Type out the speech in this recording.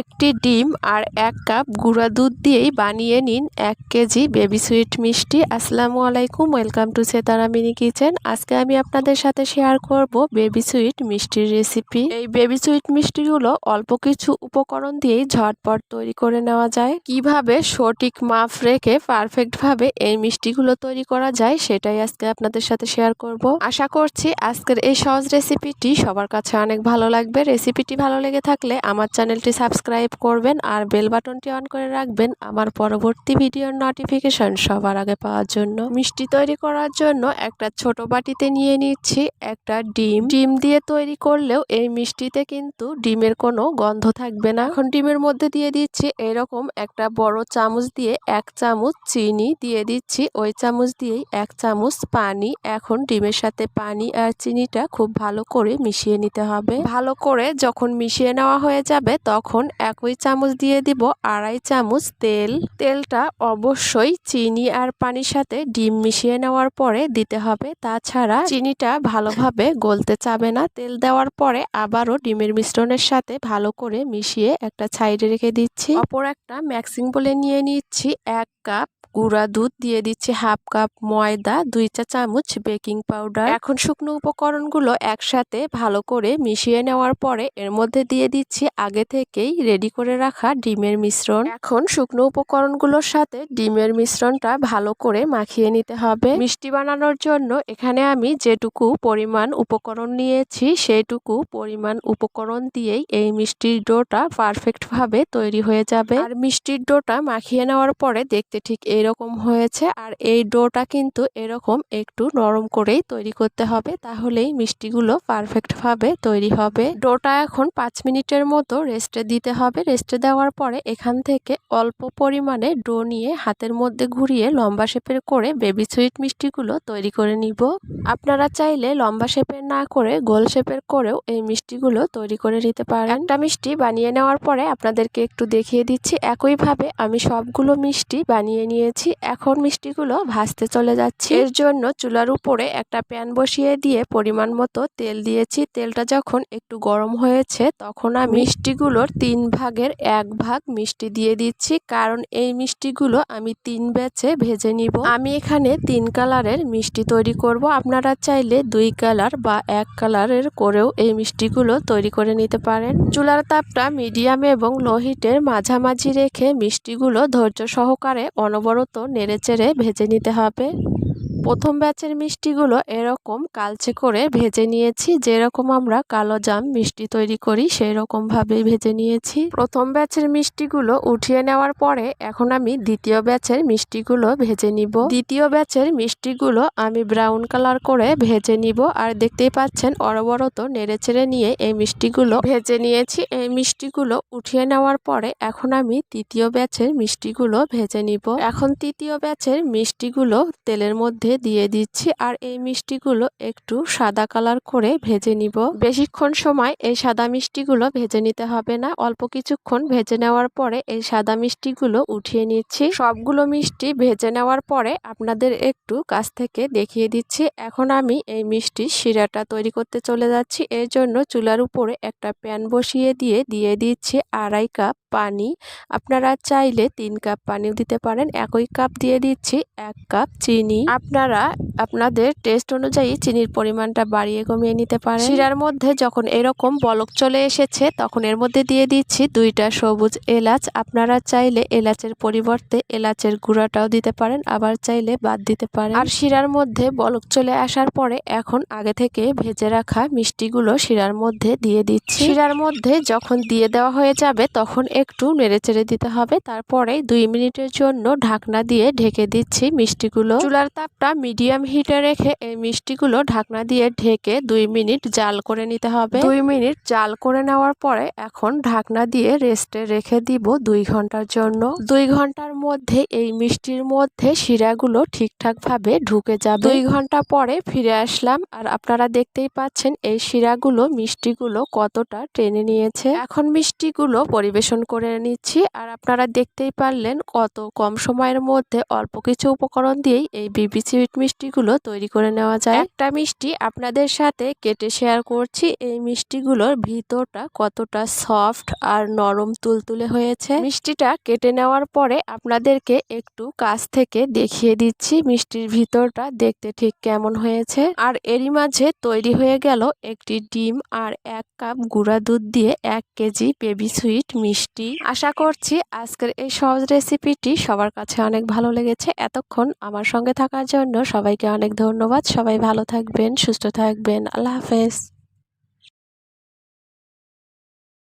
একটি ডিম আর এক কাপ গুঁড়া দুধ দিয়েই বানিয়ে নিন এক কেজি বেবি সুইট মিষ্টি। আসসালামু আলাইকুম, welcome to Setara mini kitchen. আজকে আমি আপনাদের সাথে শেয়ার করব বেবি সুইট মিষ্টির রেসিপি। এই বেবি সুইট মিষ্টিগুলো অল্প কিছু উপকরণ দিয়েই ঝটপট তৈরি করে নেওয়া যায়। কীভাবে সঠিক মাপ রেখে পারফেক্ট ভাবে এই মিষ্টিগুলো তৈরি করা যায় সেটাই আজকে আপনাদের সাথে শেয়ার করব। আশা করছি আজকের এই সহজ রেসিপিটি সবার কাছে অনেক ভালো লাগবে। রেসিপিটি ভালো লেগে থাকলে আমার চ্যানেলটি সাবস্ক্রাইব করবেন আর বেল বাটনটি অন করে রাখবেন আমার পরবর্তী ভিডিওর নোটিফিকেশন সবার আগে পাওয়ার জন্য। মিষ্টি তৈরি করার জন্য একটা ছোট বাটিতে নিয়ে নিচ্ছি একটা ডিম। ডিম দিয়ে তৈরি করলেও এই মিষ্টিতে কিন্তু ডিমের কোনো গন্ধ থাকবে না। এখন ডিমের মধ্যে দিয়ে দিচ্ছি এরকম একটা বড় চামচ দিয়ে এক চামচ চিনি দিয়ে দিচ্ছি। ওই চামচ দিয়েই এক চামচ পানি। এখন ডিমের সাথে পানি আর চিনিটা খুব ভালো করে মিশিয়ে নিতে হবে। ভালো করে যখন মিশিয়ে নেওয়া হয়ে যাবে তখন একই চামচ দিয়ে দিব আড়াই চামচ তেল। তেলটা অবশ্যই চিনি আর পানির সাথে ডিম মিশিয়ে নেওয়ার পরে দিতে হবে। তাছাড়া চিনিটা ভালোভাবে গলতে চাবে না। তেল দেওয়ার পরে আবারও ডিমের মিশ্রণের সাথে ভালো করে মিশিয়ে একটা ছাইডে রেখে দিচ্ছি। অপর একটা ম্যাক্সিং বলে নিয়ে নিচ্ছি। এক কাপ গুঁড়া দুধ দিয়ে দিচ্ছি হাফ কাপ ময়দা, দুই চা চামচ বেকিং পাউডার। এখন শুকনো উপকরণগুলো একসাথে ভালো করে মিশিয়ে নেওয়ার পরে এর মধ্যে দিয়ে দিচ্ছি আগে থেকেই রেডি করে রাখা ডিমের মিশ্রণ। এখন শুকনো উপকরণগুলোর সাথে ডিমের মিশ্রণটা ভালো করে মাখিয়ে নিতে হবে। মিষ্টি বানানোর জন্য এখানে আমি যেটুকু পরিমাণ উপকরণ নিয়েছি, সেইটুকু পরিমাণ উপকরণ দিয়েই এই মিষ্টির ডোটা পারফেক্ট ভাবে তৈরি হয়ে যাবে। আর মিষ্টির ডোটা মাখিয়ে নেওয়ার পরে দেখতে ঠিক এইরকম হয়েছে। আর এই ডোটা কিন্তু এরকম একটু নরম করেই তৈরি করতে হবে, তাহলেই মিষ্টিগুলো পারফেক্ট ভাবে তৈরি হবে। ডোটা এখন পাঁচ মিনিটের মতো রেস্টে দিতে হবে। রেস্টে দেওয়ার পরে এখান থেকে অল্প পরিমাণে ডো নিয়ে হাতের মধ্যে ঘুরিয়ে লম্বা শেপের করে বেবি সুইট মিষ্টিগুলো তৈরি করে নিব। আপনারা চাইলে লম্বা শেপের না করে গোল শেপের করেও এই মিষ্টিগুলো তৈরি করে নিতে পারেন। একটা মিষ্টি বানিয়ে নেওয়ার পরে আপনাদেরকে একটু দেখিয়ে দিচ্ছি। একইভাবে আমি সবগুলো মিষ্টি বানিয়ে নিয়েছি। এখন মিষ্টিগুলো ভাজতে চলে যাচ্ছি। এর জন্য চুলার উপরে একটা প্যান বসিয়ে দিয়ে পরিমাণ মতো তেল দিয়েছি। তেলটা যখন একটু গরম হয়েছে, তখন আমি মিষ্টিগুলোর তিন ভাগের এক ভাগ মিষ্টি দিয়ে দিচ্ছি। কারণ এই মিষ্টিগুলো আমি তিন ব্যাচে ভেজে নিব। আমি এখানে তিন কালারের মিষ্টি তৈরি করব। আপনারা চাইলে দুই কালার বা এক কালারের করেও এই মিষ্টিগুলো তৈরি করে নিতে পারেন। চুলার তাপটা মিডিয়াম এবং লো হিটের মাঝামাঝি রেখে মিষ্টিগুলো ধৈর্য সহকারে অনবরত নেড়েচেড়ে ভেজে নিতে হবে। প্রথম ব্যাচের মিষ্টিগুলো এরকম কালচে করে ভেজে নিয়েছি। যেরকম আমরা কালো জাম মিষ্টি তৈরি করি সেই রকমভাবেই ভেজে নিয়েছি। প্রথম ব্যাচের মিষ্টিগুলো উঠিয়ে নেওয়ার পরে এখন আমি দ্বিতীয় ব্যাচের মিষ্টিগুলো ভেজে নিব। দ্বিতীয় ব্যাচের মিষ্টিগুলো আমি ব্রাউন কালার করে ভেজে নিব। আর দেখতেই পাচ্ছেন অরবরত নেড়ে নেড়েচেড়ে নিয়ে এই মিষ্টিগুলো ভেজে নিয়েছি। এই মিষ্টিগুলো উঠিয়ে নেওয়ার পরে এখন আমি তৃতীয় ব্যাচের মিষ্টিগুলো ভেজে নিব। এখন তৃতীয় ব্যাচের মিষ্টিগুলো তেলের মধ্যে দিয়ে দিচ্ছি আর এই মিষ্টিগুলো একটু সাদা কালার করে ভেজে নিব। বেশিক্ষণ সময় এই সাদা মিষ্টিগুলো ভেজে নিতে হবে না। অল্প কিছুক্ষণ ভেজে নেওয়ার পরে এই সাদা মিষ্টিগুলো উঠিয়ে নিচ্ছি। সবগুলো মিষ্টি ভেজে নেওয়ার পরে আপনাদের একটু কাছ থেকে দেখিয়ে দিচ্ছি। এখন আমি এই মিষ্টি শিরাটা তৈরি করতে চলে যাচ্ছি। এর জন্য চুলার উপরে একটা প্যান বসিয়ে দিয়ে দিয়ে দিচ্ছি আড়াই কাপ পানি। আপনারা চাইলে তিন কাপ পানিও দিতে পারেন। একই কাপ দিয়ে দিচ্ছি এক কাপ চিনি। আপনারা, আপনাদের টেস্ট অনুযায়ী চিনির পরিমাণটা বাড়িয়ে কমিয়ে নিতে পারেন। শিরার মধ্যে যখন এরকম বলক চলে এসেছে, তখন এর মধ্যে দিয়ে দিচ্ছি দুইটা সবুজ এলাচ। আপনারা চাইলে এলাচের পরিবর্তে এলাচের গুঁড়াটাও দিতে পারেন, আবার চাইলে বাদ দিতে পারেন। আর শিরার মধ্যে বলক চলে আসার পরে এখন আগে থেকে ভেজে রাখা মিষ্টিগুলো শিরার মধ্যে দিয়ে দিচ্ছি। শিরার মধ্যে যখন দিয়ে দেওয়া হয়ে যাবে, তখন একটু নেড়েচেড়ে দিতে হবে। তারপরে দুই মিনিটের জন্য ঢাকনা দিয়ে ঢেকে দিচ্ছি মিষ্টিগুলো। চুলার তাপটা মিডিয়াম হিটে রেখে এই মিষ্টিগুলো ঢাকনা দিয়ে ঢেকে দুই মিনিট জাল করে নিতে হবে। দুই মিনিট জাল করে নেওয়ার পরে এখন ঢাকনা দিয়ে রেস্টে রেখে দিব দুই ঘণ্টার জন্য। দুই ঘণ্টার মধ্যে এই মিষ্টির মধ্যে শিরাগুলো ঠিকঠাক ভাবে ঢুকে যাবে। দুই ঘণ্টা পরে ফিরে আসলাম আর আপনারা দেখতেই পাচ্ছেন এই শিরাগুলো মিষ্টিগুলো কতটা টেনে নিয়েছে। এখন মিষ্টিগুলো পরিবেশন করে নিচ্ছি। আর আপনারা দেখতেই পারলেন কত কম সময়ের মধ্যে অল্প কিছু উপকরণ দিয়েই এই বিবি সুইট মিষ্টিগুলো তৈরি করে নেওয়া যায়। একটা মিষ্টি আপনাদের সাথে কেটে শেয়ার করছি। এই মিষ্টিগুলোর ভিতরটা কতটা সফট আর নরম তুলতুলে হয়েছে। মিষ্টিটা কেটে নেওয়ার পরে আপনাদেরকে একটু কাছ থেকে দেখিয়ে দিচ্ছি মিষ্টির ভিতরটা দেখতে ঠিক কেমন হয়েছে। আর এরই মাঝে তৈরি হয়ে গেল একটি ডিম আর এক কাপ গুঁড়া দুধ দিয়ে এক কেজি বেবি সুইট মিষ্টি আশা করছি আজকের এই সহজ রেসিপিটি সবার কাছে অনেক ভালো লেগেছে। এতক্ষণ আমার সঙ্গে থাকার জন্য সবাইকে অনেক ধন্যবাদ। সবাই ভালো থাকবেন, সুস্থ থাকবেন। আল্লাহ হাফেজ।